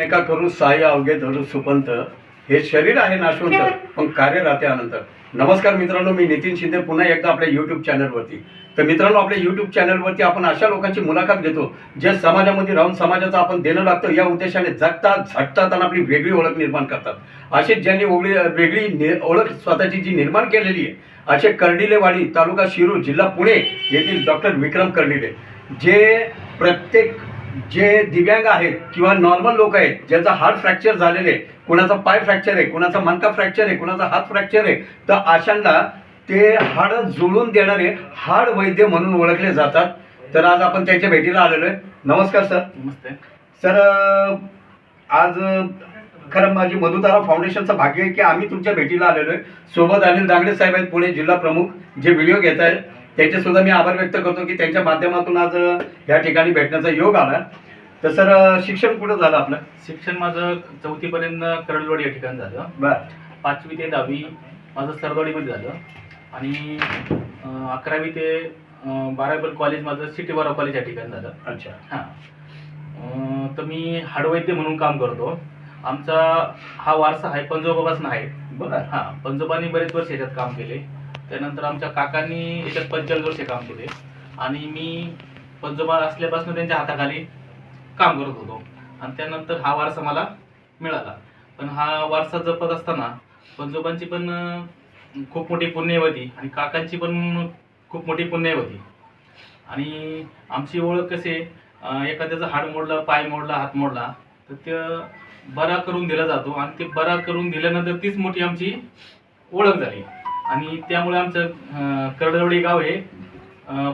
एकमेका करू साय अवघे धरू सुपंत हे शरीर आहे नाशवंत पण कार्य राहते अनंत. नमस्कार मित्रांनो मी नितीन शिंदे पुन्हा एकदा आपल्या यूट्यूब चॅनलवरती तर मित्रांनो आपल्या यूट्यूब चॅनलवरती आपण अशा लोकांची मुलाखत घेतो जे समाजामध्ये राहून समाजाचं आपण देणं लागतं या उद्देशाने जगतात झटतात आणि आपली वेगळी ओळख निर्माण करतात. असेच ज्यांनी वेगळी वेगळी ओळख स्वतःची जी निर्माण केलेली आहे असे कर्डिलेवाडी तालुका शिरूर जिल्हा पुणे येथील डॉक्टर विक्रम कर्डिले जे प्रत्येक जे दिव्यांग आहेत किंवा नॉर्मल लोक आहेत ज्यांचा हार्ट फ्रॅक्चर झालेले आहे कुणाचा पाय फ्रॅक्चर आहे कुणाचा मनका फ्रॅक्चर आहे कुणाचा हात फ्रॅक्चर आहे तर अशांना ते हाड जुळून देणारे हाड वैद्य म्हणून ओळखले जातात. तर आज आपण त्यांच्या भेटीला आलेलो आहे. नमस्कार सर. नमस्ते. सर आज खरं माझी मधुतारा फाउंडेशनचं भाग्य आहे की आम्ही तुमच्या भेटीला आलेलो आहे. सोबत अनिल दांगडे साहेब आहेत पुणे जिल्हा प्रमुख जे व्हिडिओ घेत आहेत त्यांचे सुद्धा मी आभार व्यक्त करतो की त्यांच्या माध्यमातून आज या ठिकाणी भेटण्याचा योग आला. तर सर शिक्षण कुठं झालं आपलं? शिक्षण माझं चौथीपर्यंत करडवाडी या ठिकाणी झालं. बर. पाचवी ते दहावी माझं सरदवाडीमध्ये झालं. आणि अकरावी ते बारावी कॉलेज माझं सिटी बारा कॉलेज या ठिकाणी झालं. अच्छा. हां. तर मी हाडवैद्य म्हणून काम करतो. आमचा हा वारसा आहे पंजोबापासून आहे. बर. हां पंजोबांनी बरेच वर्ष याच्यात काम केले. त्यानंतर आमच्या काकांनी याच्यात पंचेचाळीस वर्षे काम केले. आणि मी पंजोबा असल्यापासून त्यांच्या हाताखाली काम करत होतो. आणि त्यानंतर हा वारसा मला मिळाला. पण हा वारसा जपत असताना पंजोबांची पण खूप मोठी पुण्यवती आणि काकांची पण खूप मोठी पुण्यवती. आणि आमची ओळख कसे एखाद्याचं हाड मोडलं पाय मोडला हात मोडला तर ते बरा करून दिला जातो. आणि ते बरा करून दिल्यानंतर तीच मोठी आमची ओळख झाली. आणि त्यामुळे आमचं अं, करडवडी गाव हे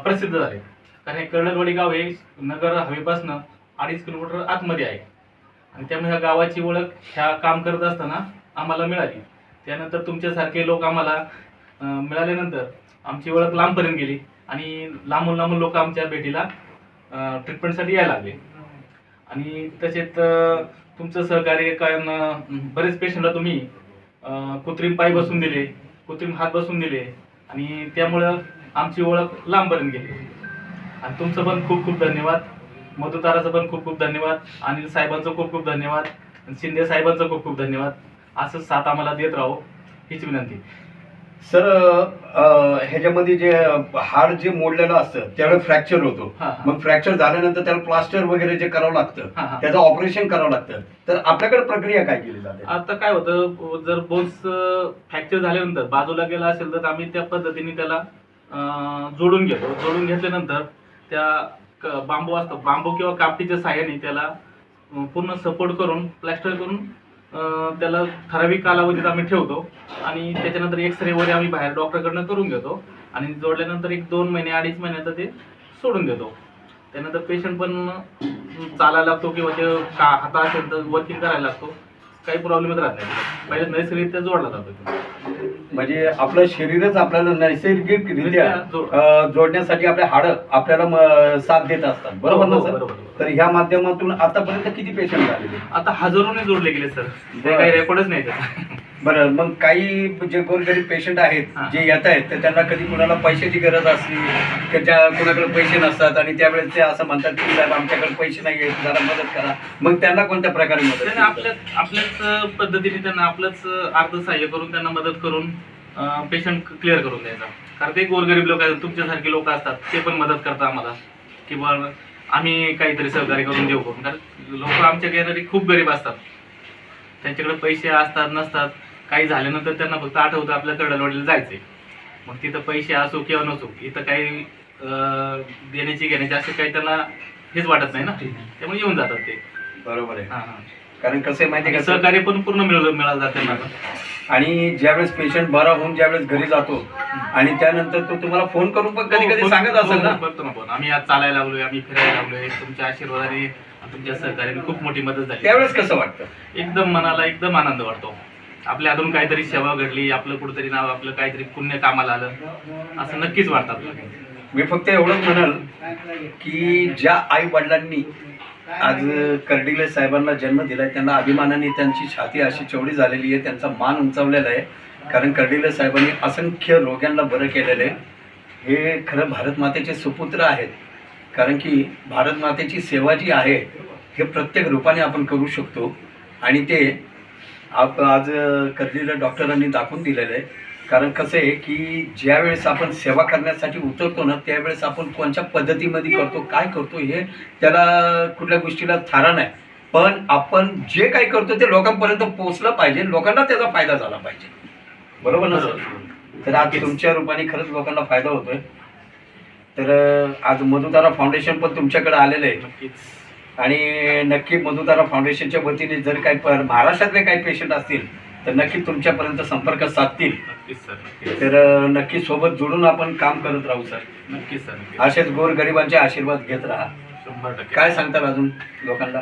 प्रसिद्ध झाले. कारण हे कर्डलवाडी गाव हे नगर हवेपासनं अडीच किलोमीटर आतमध्ये आहे. आणि त्यामुळे ह्या गावाची ओळख ह्या काम करत असताना आम्हाला मिळाली. त्यानंतर तुमच्यासारखे लोक आम्हाला मिळाल्यानंतर आमची ओळख लांबपर्यंत गेली. आणि लांबून लांबून लोक आमच्या भेटीला ट्रीटमेंटसाठी यायला लागले. आणि तसेच तुमचं सहकार्य कारण बरेच पेशंटला तुम्ही कृत्रिम पाय बसून दिले. कृत्रिम हात बसून दिले आणि त्यामुळं आमची ओळख लांबपर्यंत गेली. आणि तुमचं पण खूप खूप धन्यवाद. मधुताराचं पण खूप खूप धन्यवाद. अनिल साहेबांचं खूप खूप धन्यवाद. शिंदे साहेबांचं खूप खूप धन्यवाद. असंच साथ आम्हाला देत राहो हीच विनंती. सर ह्याच्यामध्ये जे हाड जे मोडलेलं असतं त्यावेळेस फ्रॅक्चर होतो. मग फ्रॅक्चर झाल्यानंतर त्याला प्लास्टर वगैरे जे करावं लागतं. त्याचं ऑपरेशन करावं लागतं तर आपल्याकडे प्रक्रिया काय केली जाते आता काय होतं जर बोन्स फ्रॅक्चर झाल्यानंतर बाजूला गेला असेल तर आम्ही त्या पद्धतीने त्याला जोडून घेतो जोडून घेतल्यानंतर त्या बांबू असतो बांबू किंवा कापटीच्या साह्याने त्याला पूर्ण सपोर्ट करून प्लॅस्टर करून त्याला ठराविक कालावधीत आम्ही ठेवतो आणि त्याच्यानंतर एक्सरे वगैरे आम्ही बाहेर डॉक्टरकडनं करून घेतो आणि जोडल्यानंतर एक दोन महिने अडीच महिन्यात ते सोडून देतो. त्यानंतर पेशंट पण चालायला लागतो किंवा ते का हाता असेल तर वर्किंग करायला लागतो. काही प्रॉब्लेमच राहत नाही. पहिले नैसर्गिकरित्या जोडला जातो म्हणजे आपलं शरीरच आपल्याला नैसर्गिकरित्या अं, जोडण्यासाठी आपले हाड आपल्याला साथ देत असतात बरोबर ना हो, सर. तर ह्या माध्यमातून आतापर्यंत किती पेशंट झालेले आता हजारोने जोडले गेले सर. काही रेकॉर्डच नाही. बरं मग काही जे गोरगरीब पेशंट आहेत. जे येत आहेत तर त्यांना कधी कुणाला पैशाची गरज असली की ज्या कुणाकडे पैसे नसतात आणि त्यावेळेस ते असं म्हणतात की साहेब आमच्याकडे पैसे नाही आहेत जरा मदत करा. मग त्यांना कोणत्या प्रकारे मदत त्यांनी आपल्या आपल्याच पद्धतीने त्यांना आपलंच अर्थसहाय्य करून त्यांना मदत करून पेशंट क्लिअर करून द्यायचा. कारण ते गोरगरीब लोक आहेत तुमच्यासारखे लोक असतात ते पण मदत करतात आम्हाला. किंवा आम्ही काहीतरी सहकार्य करून देऊ करून कारण लोक आमच्या येणारी खूप गरीब असतात. त्यांच्याकडे पैसे असतात नसतात. काही झाल्यानंतर त्यांना फक्त आठवतं आपल्या कडलवाडीला जायचंय. मग तिथं पैसे असो किंवा नसो इथं काही देण्याची घेण्याची असं काही त्यांना हेच वाटत नाही ना. त्यामुळे येऊन जातात ते. बरोबर आहे. हां हां. कारण कसं आहे माहिती आहे का? सहकार्य पण पूर्ण मिळालं मिळालं जाते मला आणि ज्यावेळेस पेशंट बरा होऊन ज्यावेळेस घरी जातो आणि त्यानंतर तो तुम्हाला फोन करून पण कधी कधी सांगत असेल ना. हो, करतो ना फोन आम्ही आज चालायला लागलोय आम्ही फिरायला लागलोय तुमच्या आशीर्वादाने आणि तुमच्या सहकार्याने खूप मोठी मदत झाली. त्यावेळेस कसं वाटतं? एकदम मनाला एकदम आनंद वाटतो. आपल्या हातून काहीतरी सेवा घडली आपलं कुठेतरी नाव आपलं काहीतरी पुण्य कामाला आलं असं नक्कीच वाटतं आपल्याला मी फक्त एवढंच म्हणाल की ज्या आई वडिलांनी आज कर्डिले साहेबांना जन्म दिलाय त्यांना अभिमानाने त्यांची छाती अशी चवडी झालेली आहे त्यांचा मान उंचावलेला आहे. कारण कर्डिले साहेबांनी असंख्य रोग्यांना बरं केलेलं आहे. हे खरं भारत मातेचे सुपुत्र आहेत. कारण की भारत मातेची सेवा जी आहे हे प्रत्येक रूपाने आपण करू शकतो. आणि ते आप आज कधीला डॉक्टरांनी दाखवून दिलेलं आहे. कारण कसं आहे की ज्यावेळेस आपण सेवा करण्यासाठी उतरतो ना त्यावेळेस आपण कोणत्या पद्धतीमध्ये करतो काय करतो हे त्याला कुठल्या गोष्टीला थारा नाही. पण आपण जे काही करतो ते लोकांपर्यंत पोहोचलं पाहिजे लोकांना त्याचा फायदा झाला पाहिजे. बरोबर ना सर? तर आज तुमच्या रूपाने खरंच लोकांना फायदा होतोय. तर आज मधुतारा फाउंडेशन पण तुमच्याकडे आलेलं आहे. नक्कीच. आणि नक्की मधुतारा फाउंडेशनच्या वतीने जर काही महाराष्ट्रातले काही पेशंट असतील तर नक्की तुमच्यापर्यंत संपर्क साधतील. नक्कीच सर तर नक्की सोबत जोडून आपण काम करत राहू सर. नक्कीच सर असेच गोरगरिबांचे आशीर्वाद घेत राहा. शंभर टक्के. काय सांगताल अजून लोकांना?